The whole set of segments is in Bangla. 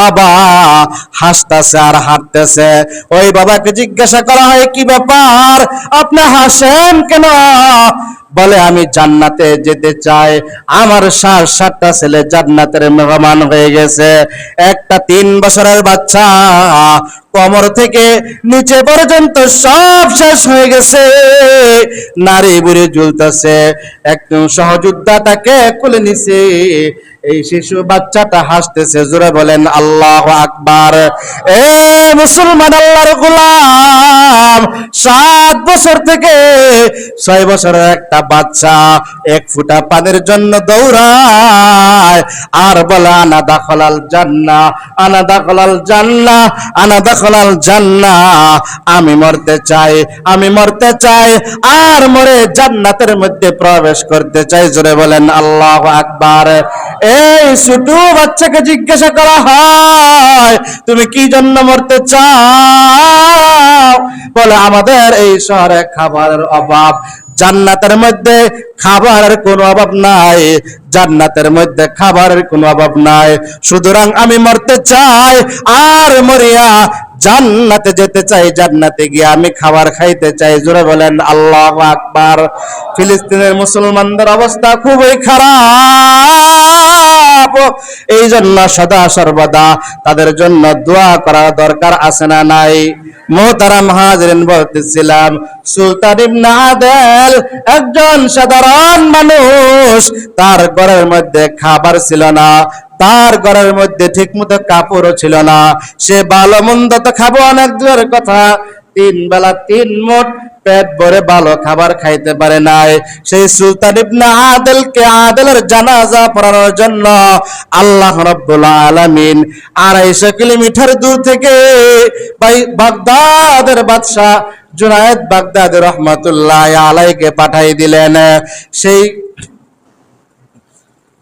বাবা হাসতেছে আর হাঁটতেছে। ওই বাবাকে জিজ্ঞাসা করা হয়, কি ব্যাপার? আপনি হাসেন কেন? বলে, আমি জান্নাতে যেতে চাই। আমার সাত সাতটা ছেলে জান্নাতের মেহমান হয়ে গেছে। একটা তিন বছরের বাচ্চা কমর থেকে নিচে পর্যন্ত সব শেষ হয়ে গেছে। নারী বুড়ি জ্বলতেছে একজন সহযোদ্ধা তাকে খুলে নিছে। এই শিশু বাচ্চাটা হাসতেছে, জোরে বলেন, আল্লাহ আকবার। এ মুসলমান আল্লাহর গোলাম, সাত বছর থেকে ছয় বছরের একটা বাচ্চা এক ফুটা পানির জন্য দৌড়ায়। আর বলে, আনা দাখলাল জান্না, আনা দাখলাল জান্না, আনা দাখলাল জান্না, আমি মরতে চাই, আমি মরতে চাই, আর মরে জান্নাতের মধ্যে প্রবেশ করতে চাই। জোরে বলেন, আল্লাহ আকবার। এই ছোট বাচ্চাকে জিজ্ঞাসা করা হয়, তুমি কি জন্য মরতে চাও? বলে, আমাদের এই শহরে খাবারের অভাব জান্নাতের মধ্যে খাবারের কোনো অভাব নাই, জান্নাতের মধ্যে খাবারের কোনো অভাব নাই। সুতরাং আমি মরতে চাই আর মরিয়া জান্নাতে যেতে চাই, জান্নাতে গিয়ে আমি খাবার খাইতে চাই। জোরে বলেন, আল্লাহ আকবার। ফিলিস্তিনের মুসলমানদের অবস্থা খুবই খারাপ। এই জন্য সদা সর্বদা তাদের জন্য দোয়া দরকার আছে না নাই। বলতেছিলাম, সুলতান একজন সাধারণ মানুষ, তার ঘরের মধ্যে খাবার ছিল না, তার ঘরের মধ্যে ঠিক মতো কাপড়ও ছিল না। সে ভালো মন্দ তো খাব অনেক দূরের কথা। তিন বেলা তিন মোট পেট ভরে ভালো খাবার খাইতে পারে নাই। সেই সুলতান ইবনে আদেলকে আদেলের জানাজা পড়ানোর জন্য আল্লাহ রাব্বুল আলামিন আড়াইশো কিলোমিটার দূর থেকে বাগদাদের বাদশাহ জুনায়েদ বাগদাদ রহমাতুল্লাহ আলাইকে পাঠাই দিলেন। সেই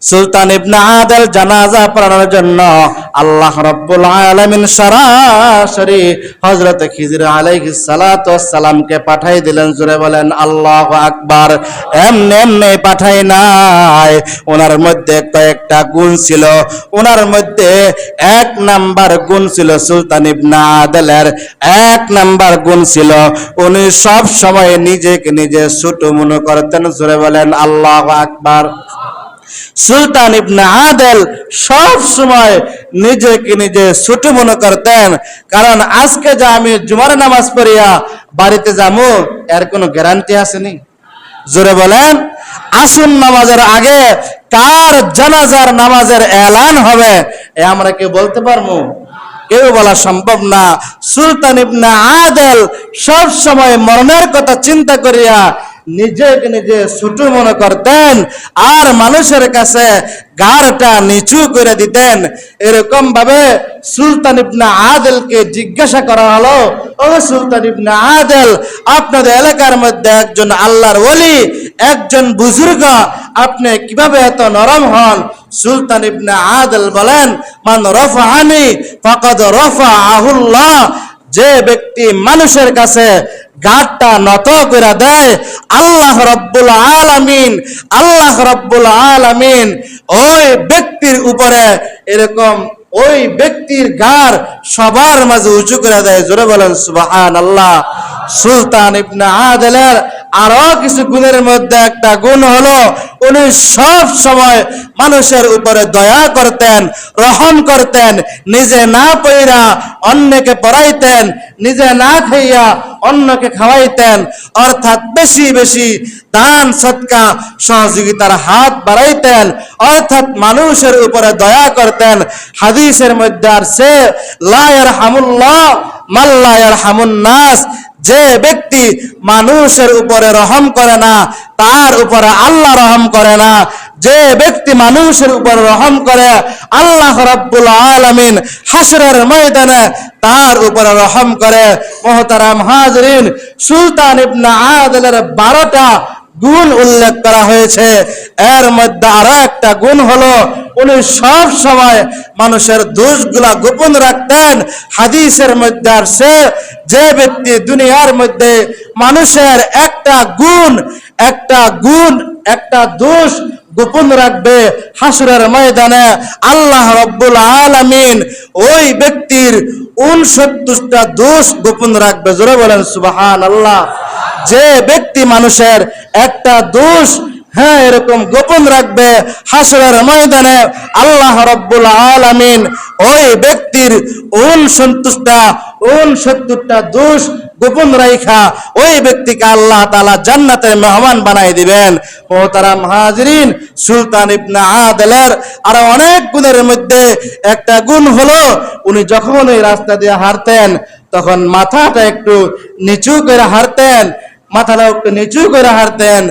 সুলতান ইবনে আদেল জানাজা পড়ানোর জন্য আল্লাহ রাব্বুল আলামিন সরাসরি হযরত খিজির আলাইহিস সালাতু সালামকে পাঠাই দিলেন জুড়ে বলেন, আল্লাহু আকবার। এমনি এমনি পাঠাই নাই। ওনার মধ্যে কয়েকটা গুণ ছিল। ওনার মধ্যে এক নাম্বার গুণ ছিল সুলতান ইবনে আদেলের। এক নাম্বার গুণ ছিল, উনি সব সময় নিজেকে নিজে ছোট মনে করতেন জুড়ে বলেন, আল্লাহু আকবার। সুলতান ইবনে আদেল সব সময় নিজেকে নিজে ছোট মনে করতেন। কারণ আজকে যা আমি জুমার নামাজ পড়িয়া বাড়িতে যাব, এর কোনো গ্যারান্টি আসেনি। জোরে বলেন, আসুন নামাজের আগে কার জানাজার নামাজের এলান হবে, এ আমরা কি বলতে পারব? কেউ বলা সম্ভব না। সুলতান ইবনে আদেল সব সময় মরণের কথা চিন্তা করিয়া নিজেকে নিজে ছোট মনে করতেন আর মানুষের কাছে গাড়টা নিচু করে দিতেন। এরকম ভাবে সুলতান ইবনে আদেলকে জিজ্ঞাসা করা হলো, ও সুলতান ইবনে আদেল, আপনাদের এলাকার মধ্যে একজন আল্লাহর ওলি, একজন বুজুর্গ, আপনি কীভাবে এত নরম হন? সুলতান ইবনে আদেল বলেন, মান রফা রফাহানি ফাকাদ রফা আহুল্লাহ যে ব্যক্তি মানুষের কাছে গাটটা নত করে দেয়। আল্লাহ রব্বুল আলামিন, আল্লাহ রব্বুল আলামিন ওই ব্যক্তির উপরে এরকম ওই ব্যক্তির গার সবার মাঝে উঁচু করে দেয়। জোরে বলেন সুবাহ আল্লাহ সুলতান ইবনে আদেলের আরও কিছু গুণের মধ্যে একটা গুণ হলো, উনি সব সময় মানুষের উপরে দয়া করতেন, রহম করতেন, নিজে না পইরা অন্যকে পড়াইতেন, নিজে না খাইয়া অন্যকে খাওয়াইতেন, অর্থাৎ বেশি বেশি দান, সৎকা, সহযোগিতার হাত বাড়াইতেন, অর্থাৎ মানুষের উপরে দয়া করতেন। হাদিসের মধ্যে আর সে লায়ার হামুল্লাহ মাল্লায়ার হামুন নাস, যে ব্যক্তি মানুষের উপরে রহম করে না, তার উপরে আল্লাহ রহম করে না। যে ব্যক্তি মানুষের উপরে রহম করে, আল্লাহ রাব্বুল আলামিন হাসরের ময়দানে তার উপরে রহম করে। মোহতারাম হাজরিন, সুলতান ইবনে আদলের বারোটা গুণ উল্লেখ করা হয়েছে। এর মধ্যে আরও একটা গুণ হলো, উনি সব সময় মানুষের দোষগুলা গোপন রাখতেন। হাদিসের মধ্যে আসছে, যে ব্যক্তি দুনিয়ার মধ্যে মানুষের একটা গুণ একটা গুণ, একটা দোষ গোপন রাখবে হাসুরের ময়দানে, আল্লাহ রব্বুল আলামিন ওই ব্যক্তির উনসত্তরটা দোষ গোপন রাখবে। জোরে বলেন সুবাহান আল্লাহ যে ব্যক্তি মানুষের একটা দোষ হ্যাঁ এরকম গোপন রাখবে হাসরের ময়দানে, আল্লাহ রব্বুল আলামিন ওই ব্যক্তির উন সন্তুষ্টা উন সত্তরটা দোষ গোপন রাইখা ওই ব্যক্তিকে আল্লাহ তাআলা জান্নাতের মেহমান বানাই দিবেন। মোহতারাম হাজরিন, সুলতান ইবনে আদলের আর অনেক গুণের মধ্যে একটা গুণ হলো, উনি যখন ওই রাস্তা দিয়ে হারতেন তখন মাথাটা একটু নিচু করে হারতেন মাথাটা একটু নিচু করে হারতেন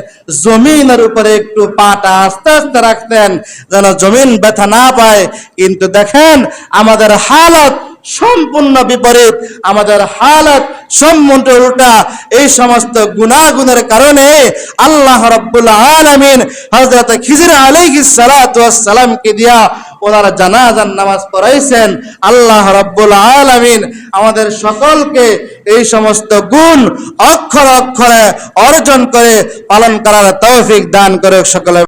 জমিনের উপরে একটু পাটা আস্তে আস্তে রাখতেন, যেন জমিন ব্যথা না পায়। কিন্তু দেখেন, আমাদের হালত সম্পূর্ণ বিপরীত, আমাদের হালত সম্পূর্ণ উল্টা। এই সমস্ত গুণাগুণের কারণে আল্লাহ রাব্বুল আলামিন হযরত খিজির আলাইহিস সালাতু ওয়াস সালামকে দিয়া ওনারা জানাজান নামাজ পড়াইছেন। আল্লাহ রব্বুল আলমিন আমাদের সকলকে এই সমস্ত গুণ অক্ষর অক্ষরে অর্জন করে পালন করার তৌফিক দান করে সকলে